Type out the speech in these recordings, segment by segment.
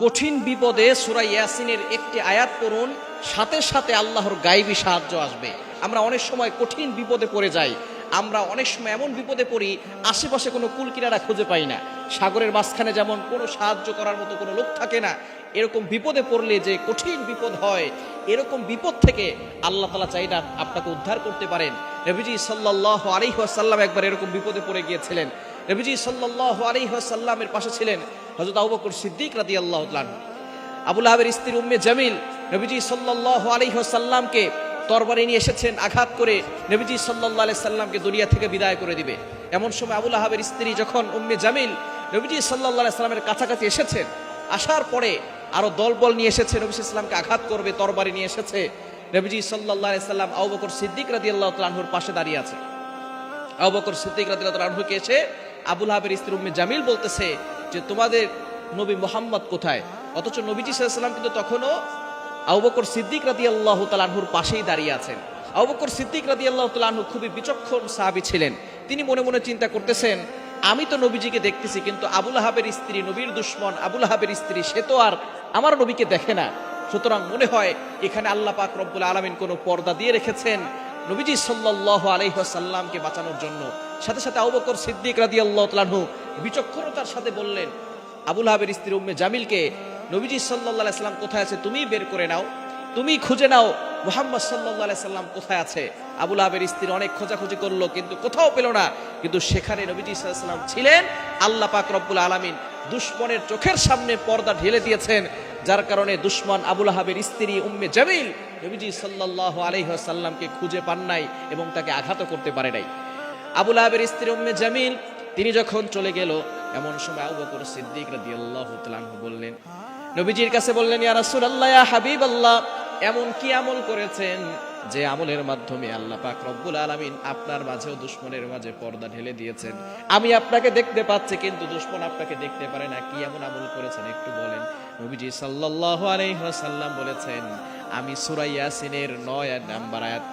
কঠিন বিপদে সুরা ইয়াসিনের একটি আয়াত পড়ুন, সাথে সাথে আল্লাহর গাইবী সাহায্য আসবে। আমরা অনেক সময় কঠিন বিপদে পড়ে যাই, আমরা অনেক সময় এমন বিপদে পড়ি, আশেপাশে কোনো কুল কিনারা খুঁজে পাই না। সাগরের মাঝখানে যেমন কোনো সাহায্য করার মতো কোনো লোক থাকে না, এরকম বিপদে পড়লে যে কঠিন বিপদ হয়, এরকম বিপদ থেকে আল্লাহ তালা চাইনা আপনাকে উদ্ধার করতে পারেন। নবীজি সাল্লাহ আলিহাসাল্লাম একবার এরকম বিপদে পড়ে গিয়েছিলেন। নবীজি সাল্লাহ আলিহাসাল্লামের পাশে ছিলেন হজরত আবু বকর সিদ্দিক রাদি আল্লাহ আবুল আহাবের স্ত্রী উম্মে জামিল নবীজি সাল্লাহ আলিহাসাল্লামকে তরবারি নিয়ে এসেছেন আঘাত করে নবীজি সাল্লাহ আলাই সাল্লামকে দুনিয়া থেকে বিদায় করে দিবে। এমন সময় আবুল আহাবের স্ত্রী যখন উম্মে জামিল নবীজি সাল্লাহ সাল্লামের কাছাকাছি এসেছেন, আসার পরে আরও দলবল নিয়ে এসেছে, নবী ইসলামকে আঘাত করবে, তরবারি নিয়ে এসেছে। নবীজি সাল্লাহ সাল্লাম আবু সিদ্দিক রাদি আল্লাহ তালাহুর পাশে দাঁড়িয়ে আছে। আবু বকর সিদ্দিক রাদি আল্লাহ তালাহুকে এসে আবুল আহাবের স্ত্রী উম্মে জামিল বলতেছে যে, তোমাদের নবী মোহাম্মদ কোথায়? অথচ নবীজি সাল্লাম কিন্তু তখনও আবু বকর সিদ্দিক রাদি আল্লাহ তালাহুর পাশেই দাঁড়িয়ে আছেন। আবু বকর সিদ্দিক রাদি আল্লাহ তালাহু খুবই বিচক্ষণ সাহাবি ছিলেন। তিনি মনে মনে চিন্তা করতেছেন, আমি তো নবীজিকে দেখতেছি, কিন্তু আবুল আহাবের স্ত্রী, নবীর দুশ্মন আবুল আহাবের স্ত্রী, সে তো আর আমার নবীকে দেখে না। সুতরাং মনে হয় এখানে আল্লাহ পাক রব্বুল আলমিন কোনো পর্দা দিয়ে রেখেছেন। নবীজি সাল্লাহ আলহ্লামকে বাঁচানোর জন্য সাথে সাথে আবু বকর সিদ্দিক রাদি আল্লাহ বিচক্ষণতার সাথে বললেন, আবুল হাবের স্ত্রী উম্মে জামিলকে নবীজি সাল্লাহ সাল্লাম কোথায় আছে তুমি বের করে নাও, তুমি খুঁজে নাও, মোহাম্মদ সাল্লাহ সাল্লাম কোথায় আছে? আবুল আবের স্ত্রী অনেক খোঁজাখুঁজি করল কিন্তু কোথাও পেল না, কিন্তু সেখানে নবীজি সাল্লাম ছিলেন, আল্লাহ পাক রব্বুল আলমিন দুশ্মনের চোখের সামনে পর্দা ঢেলে দিয়েছেন যার কারণে দুশ্মন আবুল আহাবের স্ত্রী উম্মে জামিল নবীজি সাল্লাহ আলহ্লামকে খুঁজে পান নাই এবং তাকে আঘাত করতে পারে নাই। আবুল আহাবের স্ত্রী উম্মে জামিল, তিনি যখন চলে গেল, এমন সময় আবু বকর সিদ্দিক রাদিয়াল্লাহু তাআলা বললেন, নবীজির কাছে বললেন, ইয়া আল্লাহ ইয়া হাবিবাল্লাহ, এমন কি আমল করেছেন যে আমলের মাধ্যমে আল্লাহ পাক রব্বুল আলামিন আপনার মাঝেও দুশ্মনের মাঝে পর্দা ঢেলে দিয়েছেন। আমি আপনাকে দেখতে পাচ্ছি, কিন্তু দুশ্মন আপনাকে দেখতে পারে না। কি এমন আমল করেছেন একটু বলেন। নবীজি সাল্লাল্লাহু আলাইহি বলেছেন, আমি সূরা ইয়াসিনের 9 নাম্বার আয়াত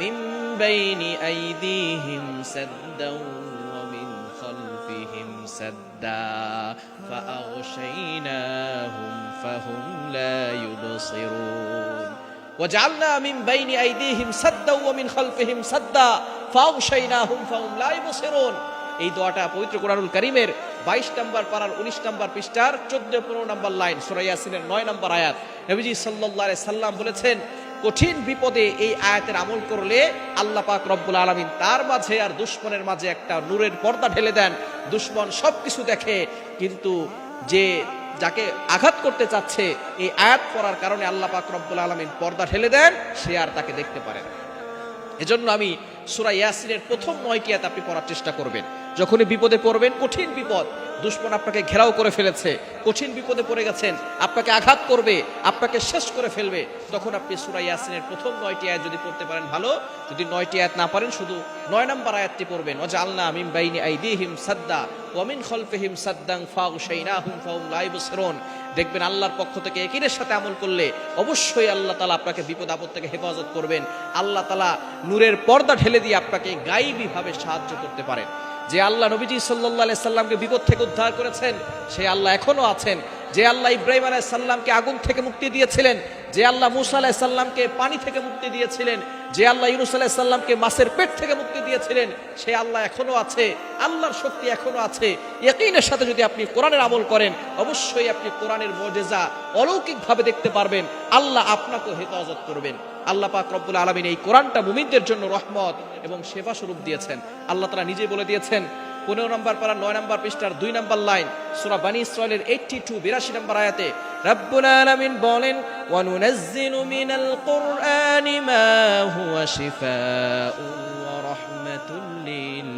মিন বাইনি আইদিহিম সাদ্দাও ওয়া মিন খালফিহিম সাদ্দা فأغشيناهم فهم لا يبصرون وجعلنا من بين أيديهم سدا ومن خلفهم سدا فأغشيناهم فهم لا يبصرون এই দোয়াটা পবিত্র কোরআনুল করিমের বাইশ নম্বর পাড়ার উনিশ নম্বর পৃষ্ঠার চোদ্দ পনেরো নম্বর লাইন সুরাইয়াসিনের নয় নম্বর আয়াত নবীজি সাল্লাহ সাল্লাম বলেছেন কঠিন বিপদে এই আয়াতের আমল করলে আল্লাহ পাক রব্বুল আলমিন তার মাঝে আর দুশ্মনের মাঝে একটা নূরের পর্দা ঢেলে দেন। দুশ্মন সব কিছু দেখে, কিন্তু যে যাকে আঘাত করতে চাচ্ছে, এই আয়াত পড়ার কারণে আল্লাহ পাক রব্বুল আলমিন পর্দা ঢেলে দেন, সে আর তাকে দেখতে পারে না। এজন্য আমি সুরা ইয়াসিনের প্রথম নয়টি আপনি পড়ার চেষ্টা করবেন। যখনই বিপদে পড়বেন, কঠিন বিপদ দুশ্মন আপনাকে ঘেরাও করে ফেলেছে, কঠিন বিপদে পড়ে গেছেন, আপনাকে আঘাত করবে, আপনাকে শেষ করে ফেলবে। তখন আপনি সুরা ইয়াসিনের প্রথম নয়টি আয়াত যদি পড়তে পারেন ভালো, যদি নয়টি আয়াত না পারেন শুধু নয় নম্বর আয়াতটি পড়বেন। ওজা আল্লাহ মিম বাইনি আইদিহিম সাদ্দা ওয়ামিন খলফিহিম সাদ্দাং ফাউ শাইনাহুম ফাউম লাইবসরুন দেখবেন আল্লাহর পক্ষ থেকে একিনের সাথে আমল করলে অবশ্যই আল্লাহ তালা আপনাকে বিপদ আপদ থেকে হেফাজত করবেন। আল্লাহ তালা নূরের পর্দা ঢেলে দিয়ে আপনাকে গাইবীভাবে সাহায্য করতে পারেন। যে আল্লাহ নবীজি সাল্লাহ সাল্লামকে বিপদ থেকে উদ্ধার করেছেন সেই আল্লাহ এখনও আছেন। যে আল্লাহ ইব্রাহিম আলাহ সাল্লামকে আগুন থেকে মুক্তি দিয়েছিলেন যে আল্লাহ মুসা আলাহ সাল্লামকে পানি থেকে মুক্তি দিয়েছিলেন, যে আল্লাহ ইউনুস আলাহ সাল্লামকে মাছের পেট থেকে মুক্তি দিয়েছিলেন, সে আল্লাহ এখনও আছে, আল্লাহর শক্তি এখনও আছে। একইনের সাথে যদি আপনি কোরআনের আমল করেন, অবশ্যই আপনি কোরআনের মজেজা অলৌকিকভাবে দেখতে পারবেন। আল্লাহ আপনাকে হেফাজত করবেন। আল্লাহ পাক রব্বুল আলমিন এই কোরআনটা মুমিনদের জন্য রহমত এবং সেবা স্বরূপ দিয়েছেন। আল্লাহ তারা নিজে বলে দিয়েছেন পনেরো নম্বর পারা নয় নম্বর পৃষ্ঠার দুই নম্বর লাইন। সুরা বানি ইসরায়েলের এইটটি টু বিরাশি নম্বর আয়াতে, রব্বুল আলামিন বলেন কুরআনি মা হুয়া শিফাউ ওয়া রাহমাতুল লিল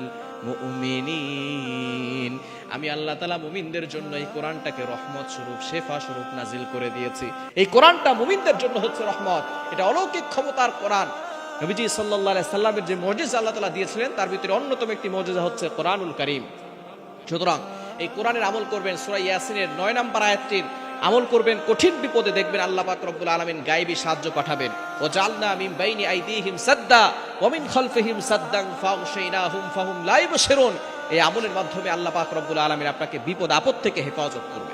মুমিনিন। আমি আল্লাহ তালা মুমিনদের জন্য এই কোরআনটাকে রহমত স্বরূপ, শেফা স্বরূপ নাজিল করে দিয়েছি। এই কোরআনটা মুমিনদের জন্য হচ্ছে রহমত। এটা অলৌকিক ক্ষমতার কোরআন। নবীজি সাল্লাহ সাল্লামের যে মজিজ আল্লাহ তালা দিয়েছিলেন, তার ভিতরে অন্যতম একটি মজিজা হচ্ছে কোরআনুল করিম। সুতরাং এই কোরআনের আমল করবেন সুরা ইয়াসিনের নয় নম্বর আয়াতটির আমল করবেন, কঠিন বিপদে দেখবেন আল্লাহ পাক রব্বুল আলামিন গায়েবী সাহায্য পাঠাবেন। ও জালনা মিন বাইনি আইদিহিম সাদ্দা ওয়া মিন খালফিহিম সাদ্দান ফাগশাইনাহুম ফাহুম লা ইবশিরুন। এই আমলের মাধ্যমে আল্লাহ পাক রব্বুল আলমীর আপনাকে বিপদ আপদ থেকে হেফাজত করবে।